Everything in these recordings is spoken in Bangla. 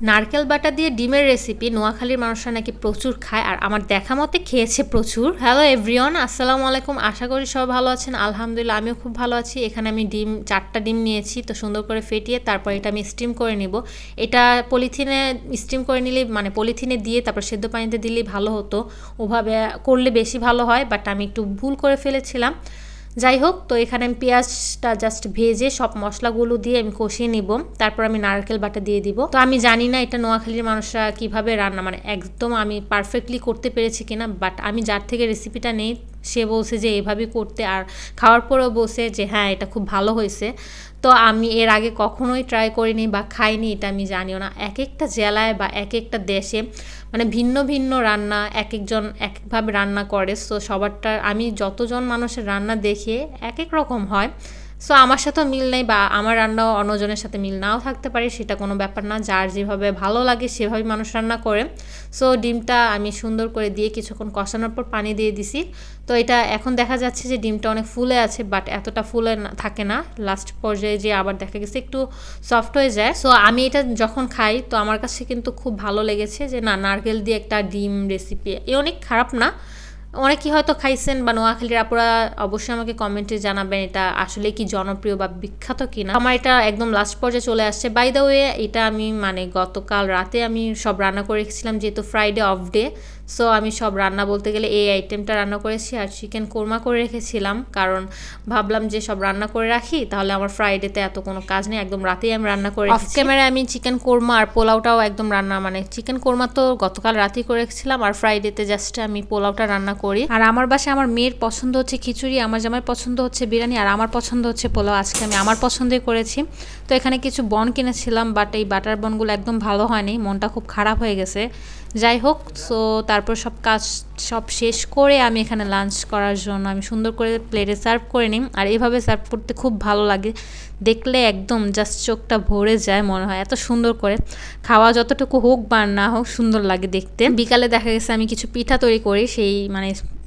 নারকেল বাটা দিয়ে ডিমের রেসিপি নোয়াখালীর মানুষরা নাকি প্রচুর খায় আর আমার দেখা মতে খেয়েছে প্রচুর। হ্যালো এভরিওয়ান আসসালামু আলাইকুম। আশা করি সবাই ভালো আছেন। আলহামদুলিল্লাহ, আমিও খুব ভালো আছি। এখানে আমি ডিম, চারটা ডিম নিয়েছি, তো সুন্দর করে ফেটিয়ে তারপর এটা আমি স্টিম করে নিব। এটা পলিথিনে স্টিম করে নিলে মানে পলিথিনে দিয়ে তারপর সেদ্ধ পানিতে দিলেই ভালো হতো। ওভাবে করলে বেশি ভালো হয় বাট আমি একটু ভুল করে ফেলেছিলাম। যাই হোক তো এখানে আমি পেঁয়াজটা জাস্ট ভেজে সব মশলাগুলো দিয়ে আমি কষিয়ে নিব। তারপর আমি নারকেল বাটা দিয়ে দিব। তো আমি জানি না এটা নোয়াখালীর মানুষরা কীভাবে রান্না মানে একদম আমি পারফেক্টলি করতে পেরেছি কিনা বাট আমি যার থেকে রেসিপিটা নেই সে বলছে যে এভাবে করতে আর খাওয়ার পরেও বলছে যে হ্যাঁ এটা খুব ভালো হয়েছে। তো আমি এর আগে কখনোই ট্রাই করিনি বা খাইনি, এটা আমি জানিও না। এক একটা জেলায় বা এক একটা দেশে মানে ভিন্ন ভিন্ন রান্না এক একজন এক একভাবে রান্না করে। সো সবারটা আমি যতজন মানুষের রান্না দেখে এক এক রকম হয়। সো আমার সাথেও মিল নেই বা আমার রান্নাও অন্যজনের সাথে মিল নাও থাকতে পারে, সেটা কোনো ব্যাপার না। যার যেভাবে ভালো লাগে সেভাবে মানুষ রান্না করে। সো ডিমটা আমি সুন্দর করে দিয়ে কিছুক্ষণ কষানোর পর পানি দিয়ে দিছি। তো, এটা এখন দেখা যাচ্ছে যে ডিমটা অনেক ফুলে আছে বাট এতটা ফুলে থাকে না। লাস্ট পর্যায়ে যে আবার দেখা গেছে একটু সফট হয়ে যায়। সো আমি এটা যখন খাই, তো আমার কাছে কিন্তু খুব ভালো লেগেছে যে, না, নারকেল দিয়ে একটা ডিম রেসিপি এ অনেক খারাপ না। অনেকেই হয়তো খাইছেন বা নোয়াখালীর আপুরা অবশ্যই আমাকে কমেন্টে জানাবেন এটা আসলে কি জনপ্রিয় বা বিখ্যাত কিনা। আমার এটা একদম লাস্ট পর্যায়ে চলে আসছে। বাই দ্য ওয়ে এটা আমি মানে গতকাল রাতে আমি সব রান্না করে রেখেছিলাম যেহেতু ফ্রাইডে অফ ডে সো আমি সব রান্না বলতে গেলে এই আইটেমটা রান্না করেছি আর চিকেন কোরমা করে রেখেছিলাম। কারণ ভাবলাম যে সব রান্না করে রাখি তাহলে আমার ফ্রাইডেতে এত কোনো কাজ নেই। একদম রাতেই আমি রান্না করে অফ ক্যামেরায় আমি চিকেন কোরমা আর পোলাওটাও একদম রান্না মানে চিকেন কোরমা তো গতকাল রাতেই করে রেখেছিলাম আর ফ্রাইডেতে জাস্ট আমি পোলাওটা রান্না করি। আর আমার বাসায় আমার মেয়ের পছন্দ হচ্ছে খিচুড়ি, আমার জামার পছন্দ হচ্ছে বিরিয়ানি, আর আমার পছন্দ হচ্ছে পোলাও। আজকে আমি আমার পছন্দই করেছি। তো এখানে কিছু বন কিনেছিলাম বাট এই বাটার বনগুলো একদম ভালো হয়নি, মনটা খুব খারাপ হয়ে গেছে। যাই হোক সো তারপর সব কাজ সব শেষ করে আমি এখানে লাঞ্চ করার জন্য আমি সুন্দর করে প্লেটে সার্ভ করে নিই। আর এইভাবে সার্ভ করতে খুব ভালো লাগে। দেখলে একদম জাস্ট চোখটা ভরে যায় মনে হয়, এত সুন্দর করে। খাওয়া যতটুকু হোক বা না হোক সুন্দর লাগে দেখতে। বিকালে দেখা গেছে আমি কিছু পিঠা তৈরি করি, সেই মানে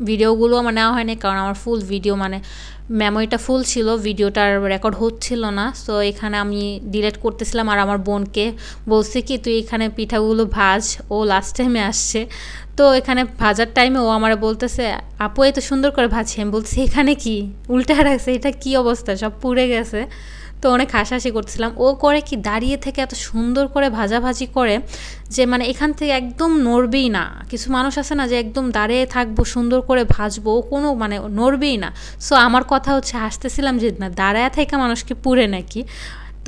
ভিডিওগুলো আমার নেওয়া হয়নি কারণ আমার ফুল ভিডিও মানে মেমোরিটা ফুল ছিল ভিডিওটার রেকর্ড হচ্ছিল না। সো এখানে আমি ডিলেট করতেছিলাম আর আমার বোনকে বলছি কি, তুই এখানে পিঠাগুলো ভাজ, ও লাস্ট টাইমে আসছে। তো এখানে ভাজার টাইমে ও আমার বলতেছে, আপু, এত সুন্দর করে ভাজছি। আমি বলছি, এখানে কি? উল্টা রাখছে, এটা কি অবস্থা? সব পুড়ে গেছে। তো অনেক হাসাহাসি করছিলাম ও করে কি দাঁড়িয়ে থেকে এত সুন্দর করে ভাজাভাজি করে যে মানে এখান থেকে একদম নড়বেই না। কিছু মানুষ আছে না যে একদম দাঁড়িয়ে থাকব, সুন্দর করে ভাজবো, ও কোনো মানে নড়বেই না। সো আমার কথা হচ্ছে হাসতেছিলাম যে না, দাঁড়ায় থেকে মানুষকে পুরে নাকি।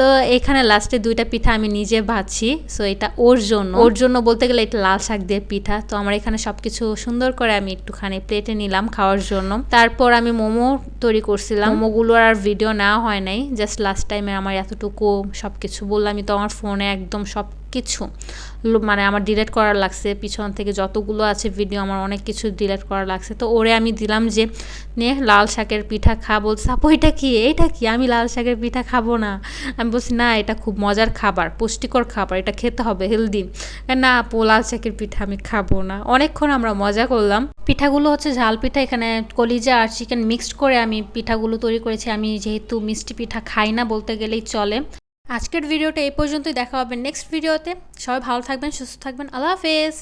তো এখানে লাস্টে দুইটা পিঠা আমি নিজে ভাজছি সো এটা ওর জন্য। ওর জন্য বলতে গেলে এটা লাল শাক দিয়ে পিঠা। তো আমার এখানে সবকিছু সুন্দর করে আমি একটুখানি প্লেটে নিলাম খাওয়ার জন্য। তারপর আমি মোমো তৈরি করছিলাম। মোমোগুলোর আর ভিডিও নেওয়া হয় নাই। জাস্ট লাস্ট টাইমে আমার এতটুকু সব কিছু বললামই তো আমার ফোনে একদম সব কিছু মানে আমার ডিলেট করার লাগছে। পিছন থেকে যতগুলো আছে ভিডিও আমার অনেক কিছু ডিলেট করা লাগছে। তো ওরে আমি দিলাম যে, নে, লাল শাকের পিঠা খা। বলছে, আপু, এটা কি? এইটা কি? আমি লাল শাকের পিঠা খাব না। আমি বলছি, না, এটা খুব মজার খাবার, পুষ্টিকর খাবার, এটা খেতে হবে হেলদি না আপু, লাল শাকের পিঠা আমি খাব না। অনেকক্ষণ আমরা মজা করলাম। পিঠাগুলো হচ্ছে ঝাল পিঠা, এখানে কলিজা আর চিকেন মিক্সড করে আমি পিঠাগুলো তৈরি করেছি। আমি যেহেতু মিষ্টি পিঠা খাই না বলতে গেলেই চলে। আজকের ভিডিওটা এই পর্যন্তই, দেখা হবে নেক্সট ভিডিওতে সবাই ভালো থাকবেন, সুস্থ থাকবেন, আল্লাহ হাফেজ।